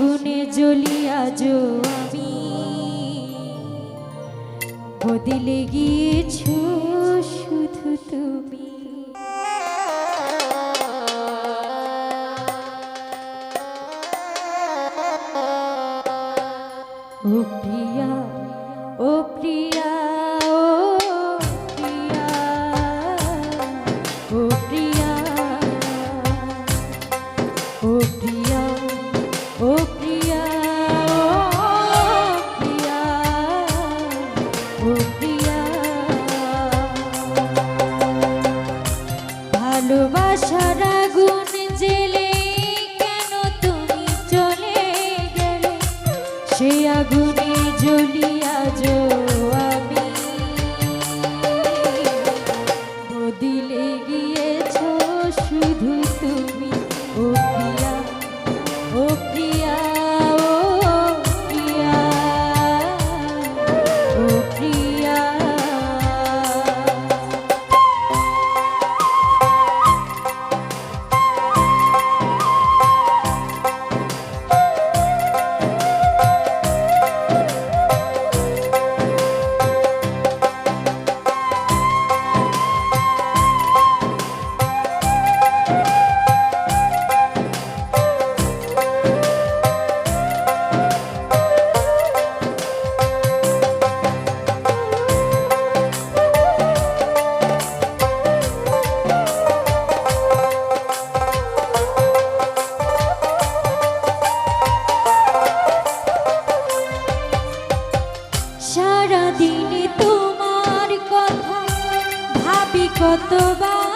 আগুনে জ্বলিয়া যো আমি। বদলে গিয়েছো শুধু তুমি। ও প্রিয়া ও প্রিয়া ও প্রিয়া কতবার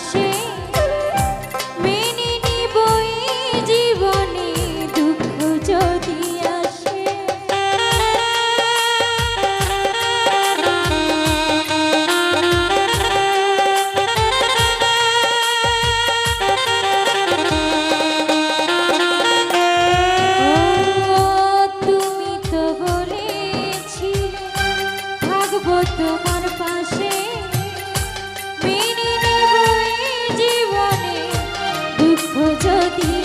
আসে ती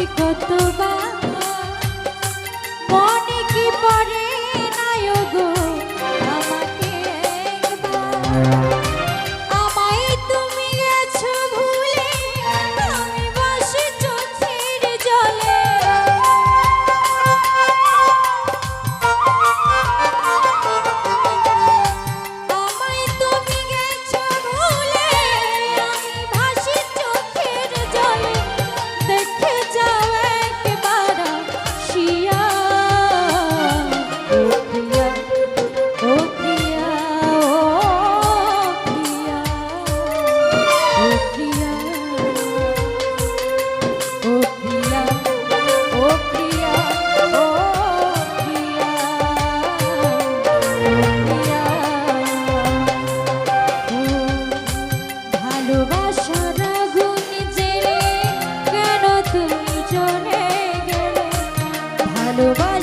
ভাবি কতবার? মনে কি পড়ে? everybody